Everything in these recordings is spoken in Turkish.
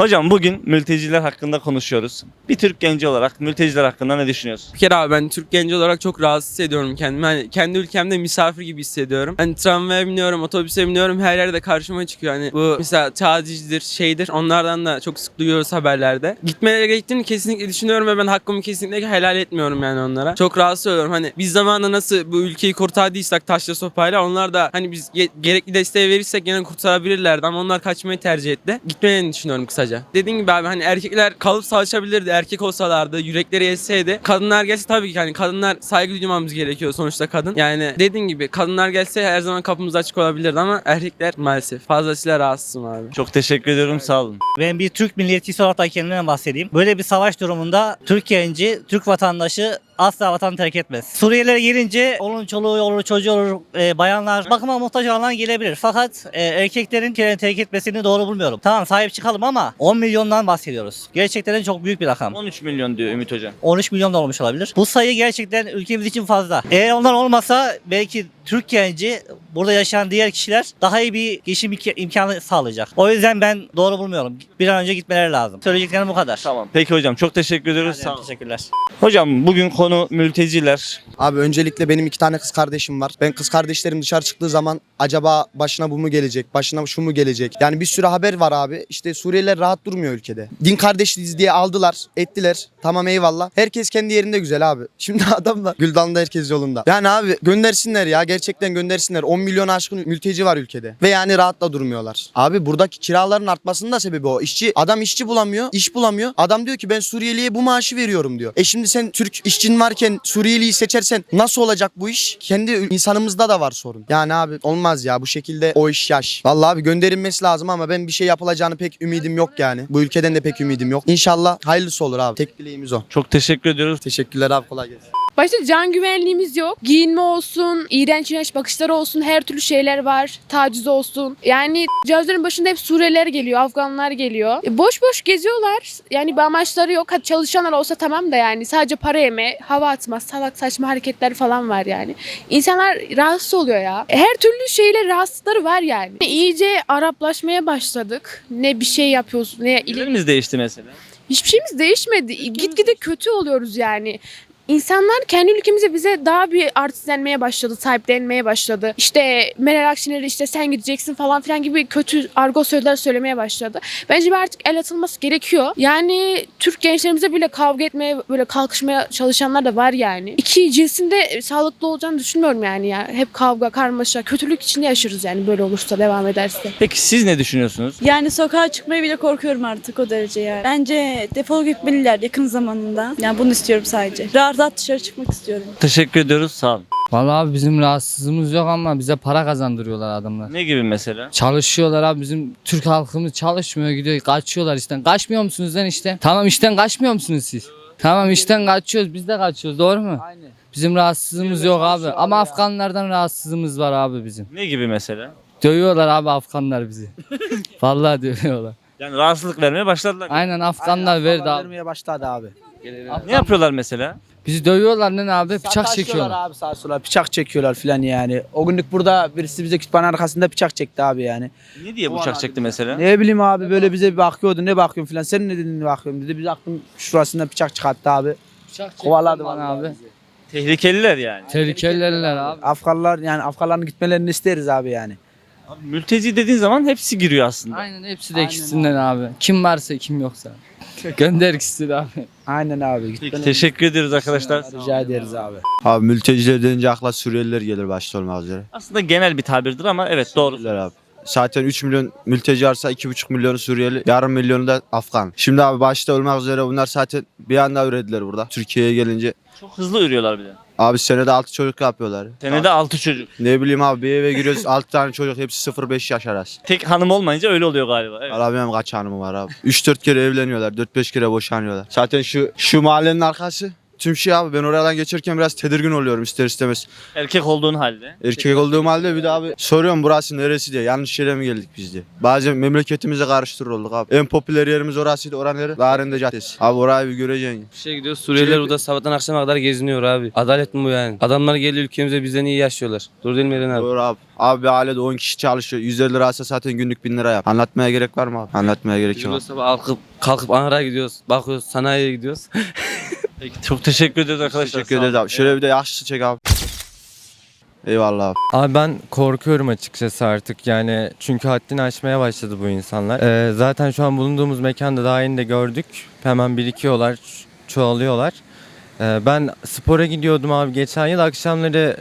Hocam bugün mülteciler hakkında konuşuyoruz. Bir Türk genci olarak mülteciler hakkında ne düşünüyorsun? Bir kere abi ben Türk genci olarak çok rahatsız hissediyorum kendimi. Hani kendi ülkemde misafir gibi hissediyorum. Hani tramvaya biniyorum, otobüse biniyorum her yerde karşıma çıkıyor. Hani bu mesela tacizdir, şeydir onlardan da çok sık duyuyoruz haberlerde. Gitmeleri gerektiğini kesinlikle düşünüyorum ve ben hakkımı kesinlikle helal etmiyorum yani onlara. Çok rahatsız oluyorum. Hani biz zamanında nasıl bu ülkeyi kurtardıysak taşla sopayla onlar da hani biz ge- gerekli desteği verirsek yine kurtarabilirlerdi ama onlar kaçmayı tercih etti. Gitmelerini düşünüyorum kısaca. Dediğim gibi abi hani erkekler kalıp savaşabilirdi erkek olsalardı yürekleri yetseydi. Kadınlar gelse tabii ki hani kadınlar saygı duymamız gerekiyor sonuçta kadın. Yani dediğim gibi kadınlar gelse her zaman kapımız açık olabilirdi ama erkekler maalesef fazlasıyla rahatsızım abi. Çok teşekkür ediyorum sağ olun. Ben bir Türk milliyetçisi olarak da kendimden bahsedeyim. Böyle bir savaş durumunda Türk genci, Türk vatandaşı asla vatan terk etmez. Suriyelilere gelince onun çoluğu olur, çocuğu olur, e, bayanlar bakıma muhtaç olanlar gelebilir. Fakat e, erkeklerin kendini terk etmesini doğru bulmuyorum. Tamam sahip çıkalım ama 10 milyondan bahsediyoruz. Gerçekten çok büyük bir rakam. 13 milyon diyor Ümit Hocam. 13 milyon da olmuş olabilir. Bu sayı gerçekten ülkemiz için fazla. Eğer onlar olmasa belki Türk genci burada yaşayan diğer kişiler daha iyi bir geçim imk- imkanı sağlayacak. O yüzden ben doğru bulmuyorum. Bir an önce gitmeleri lazım. Söyleyeceklerim bu kadar. Tamam. Peki hocam çok teşekkür ediyoruz. Sağ olun. Teşekkürler. Hocam bugün konu mülteciler. Abi öncelikle benim iki tane kız kardeşim var. Ben kız kardeşlerim dışarı çıktığı zaman acaba başına bu mu gelecek, başına şu mu gelecek? Yani bir sürü haber var abi. İşte Suriyeliler rahat durmuyor ülkede. Din kardeşliğiz diye aldılar, ettiler. Tamam eyvallah. Herkes kendi yerinde güzel abi. Şimdi adamlar Güldan'da herkes yolunda. Yani abi göndersinler ya gerçekten göndersinler. 10 milyon aşkın mülteci var ülkede. Ve yani rahat da durmuyorlar. Abi buradaki kiraların artmasının da sebebi o. İşçi adam işçi bulamıyor, iş bulamıyor. Adam diyor ki ben Suriyeliye bu maaşı veriyorum diyor. E şimdi sen Türk işçin varken Suriyeliyi seçersen nasıl olacak bu iş? Kendi insanımızda da var sorun. Yani abi olmaz ya bu şekilde o iş yaş. Vallahi abi gönderilmesi lazım ama ben bir şey yapılacağını pek ümidim yok yani. Bu ülkeden de pek ümidim yok. İnşallah hayırlısı olur abi. Tek dileğimiz o. Çok teşekkür ediyoruz. Teşekkürler abi kolay gelsin. Başta can güvenliğimiz yok. Giyinme olsun, iğrenç iğrenç bakışlar olsun, her türlü şeyler var. Taciz olsun. Yani cihazların başında hep Suriyeliler geliyor, Afganlar geliyor. E, boş boş geziyorlar. Yani bir amaçları yok. Hadi çalışanlar olsa tamam da yani sadece para yeme, hava atma, salak saçma hareketler falan var yani. İnsanlar rahatsız oluyor ya. E, Her türlü şeyle rahatsızlıkları var yani. İyice Araplaşmaya başladık. Ne bir şey yapıyoruz, ne Nelerimiz değişti mesela? Hiçbir şeyimiz değişmedi. Gitgide kötü oluyoruz yani. İnsanlar kendi ülkemize bize daha bir artistlenmeye başladı, sahiplenmeye başladı. İşte Meral Akşener'e işte sen gideceksin falan filan gibi kötü argo sözler söylemeye başladı. Bence bir artık el atılması gerekiyor. Yani Türk gençlerimize bile kavga etmeye, böyle kalkışmaya çalışanlar da var yani. İki cinsinde sağlıklı olacağını düşünmüyorum yani ya. Hep kavga, karmaşa, kötülük içinde yaşarız yani böyle olursa, devam ederse. Peki siz ne düşünüyorsunuz? Yani sokağa çıkmaya bile korkuyorum artık o derece yani. Bence defol gitmeliler yakın zamanında. Yani bunu istiyorum sadece. Rahat rahat dışarı çıkmak istiyorum. Teşekkür ediyoruz. Sağ olun. Vallahi abi bizim rahatsızlığımız yok ama bize para kazandırıyorlar adamlar. Ne gibi mesela? Çalışıyorlar abi bizim Türk halkımız çalışmıyor gidiyor kaçıyorlar işten. Kaçmıyor musunuz lan işte? Tamam işten kaçmıyor musunuz siz? Tamam işten kaçıyoruz biz de kaçıyoruz doğru mu? Bizim rahatsızlığımız yok abi ama Afganlardan rahatsızlığımız var abi bizim. Ne gibi mesela? Dövüyorlar abi Afganlar bizi. Vallahi dövüyorlar. Yani rahatsızlık vermeye başladılar. Aynen Afganlar verdi abi. vermeye başladı abi. Ne yapıyorlar mesela? Bizi dövüyorlar lan abi bıçak Sataşıyorlar çekiyorlar. abi sağa sola bıçak çekiyorlar filan yani. O günlük burada birisi bize kütüphane arkasında bıçak çekti abi yani. Ne diye bıçak çekti mesela? Ne bileyim abi böyle bize bir bakıyordu ne bakıyorsun filan. Sen ne dedin ne bakıyorsun dedi. Biz aklım şurasında bıçak çıkarttı abi. Bıçak Kovaladı bana abi. Tehlikeliler yani. Tehlikeliler abi. Afganlar yani Afganların gitmelerini isteriz abi yani. Abi, mülteci dediğin zaman hepsi giriyor aslında. Aynen hepsi de ikisinden abi. Kim varsa kim yoksa. Gönder ikisini abi. Aynen abi. Peki, teşekkür ederiz arkadaşlar. rica ederiz abi. Abi mülteciler denince akla Suriyeliler gelir başta olmak üzere. Aslında genel bir tabirdir ama evet doğru. Suriyeliler abi. Zaten 3 milyon mülteci varsa 2,5 milyonu Suriyeli, yarım milyonu da Afgan. Şimdi abi başta olmak üzere bunlar zaten bir anda ürediler burada. Türkiye'ye gelince. Çok hızlı ürüyorlar bir de. Abi senede 6 çocuk yapıyorlar. Senede 6 çocuk. Ne bileyim abi bir eve giriyoruz 6 tane çocuk hepsi 0-5 yaş arası. Tek hanım olmayınca öyle oluyor galiba. Evet. Allah bilmem kaç hanımı var abi. 3-4 kere evleniyorlar, 4-5 kere boşanıyorlar. Zaten şu şu mahallenin arkası tüm şey abi ben oradan geçerken biraz tedirgin oluyorum ister istemez. Erkek olduğun halde. Erkek olduğum halde bir de abi soruyorum burası neresi diye. Yanlış yere mi geldik biz diye. Bazen memleketimize karıştırır olduk abi. En popüler yerimiz orasıydı. Oran nere? Larende Caddesi. Abi orayı bir göreceksin. Bir şey gidiyor Suriyeliler burada sabahtan akşama kadar geziniyor abi. Adalet mi bu yani? Adamlar geliyor ülkemize bizden iyi yaşıyorlar. Dur değil mi Eren abi? Doğru abi. Abi bir ailede 10 kişi çalışıyor. 150 lira alsa zaten günlük 1000 lira yap. Anlatmaya gerek var mı abi? Anlatmaya gerek Biz yok. burada sabah kalkıp, kalkıp Ankara'ya gidiyoruz. Bakıyoruz sanayiye gidiyoruz. Peki, çok teşekkür ederiz arkadaşlar. Teşekkür ederiz abi. Şöyle bir de yaşlı çek abi. Eyvallah abi. Abi ben korkuyorum açıkçası artık yani çünkü haddini aşmaya başladı bu insanlar. Ee, zaten şu an bulunduğumuz mekanda daha yeni de gördük. Hemen birikiyorlar, çoğalıyorlar. Ee, ben spora gidiyordum abi geçen yıl akşamları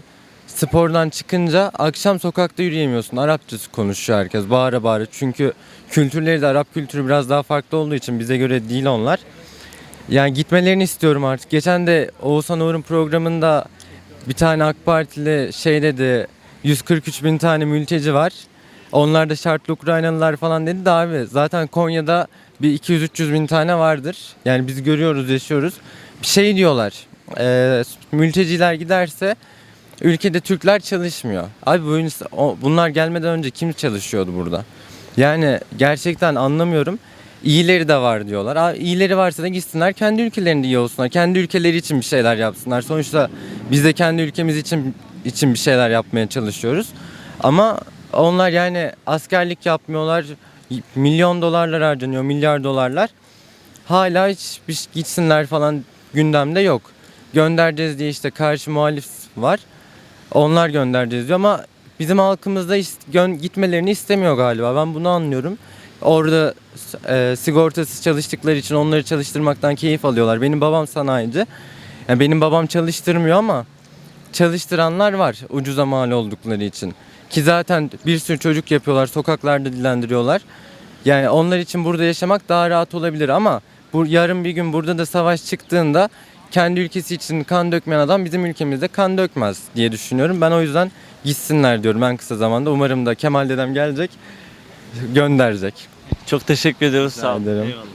spordan çıkınca akşam sokakta yürüyemiyorsun. Arapçası konuşuyor herkes bağıra bağıra. Çünkü kültürleri de Arap kültürü biraz daha farklı olduğu için bize göre değil onlar. Yani gitmelerini istiyorum artık. Geçen de Oğuzhan Uğur'un programında bir tane AK Partili şey dedi 143 bin tane mülteci var. Onlar da şartlı Ukraynalılar falan dedi de abi zaten Konya'da bir 200-300 bin tane vardır. Yani biz görüyoruz yaşıyoruz. Bir şey diyorlar e, mülteciler giderse ülkede Türkler çalışmıyor. Abi bu bunlar gelmeden önce kim çalışıyordu burada? Yani gerçekten anlamıyorum. İyileri de var diyorlar. Aa, iyileri varsa da gitsinler kendi ülkelerinde iyi olsunlar. Kendi ülkeleri için bir şeyler yapsınlar. Sonuçta biz de kendi ülkemiz için için bir şeyler yapmaya çalışıyoruz. Ama onlar yani askerlik yapmıyorlar. Milyon dolarlar harcanıyor, milyar dolarlar. Hala hiç gitsinler falan gündemde yok. Göndereceğiz diye işte karşı muhalif var. Onlar göndereceğiz diyor ama bizim halkımız da is- gön- gitmelerini istemiyor galiba. Ben bunu anlıyorum. Orada e, sigortasız çalıştıkları için onları çalıştırmaktan keyif alıyorlar. Benim babam sanayici. Yani benim babam çalıştırmıyor ama çalıştıranlar var ucuza mal oldukları için. Ki zaten bir sürü çocuk yapıyorlar, sokaklarda dilendiriyorlar. Yani onlar için burada yaşamak daha rahat olabilir ama bu yarın bir gün burada da savaş çıktığında kendi ülkesi için kan dökmeyen adam bizim ülkemizde kan dökmez diye düşünüyorum. Ben o yüzden gitsinler diyorum en kısa zamanda. Umarım da Kemal dedem gelecek, gönderecek. Çok teşekkür ediyoruz. Sağ olun. ederim. Eyvallah.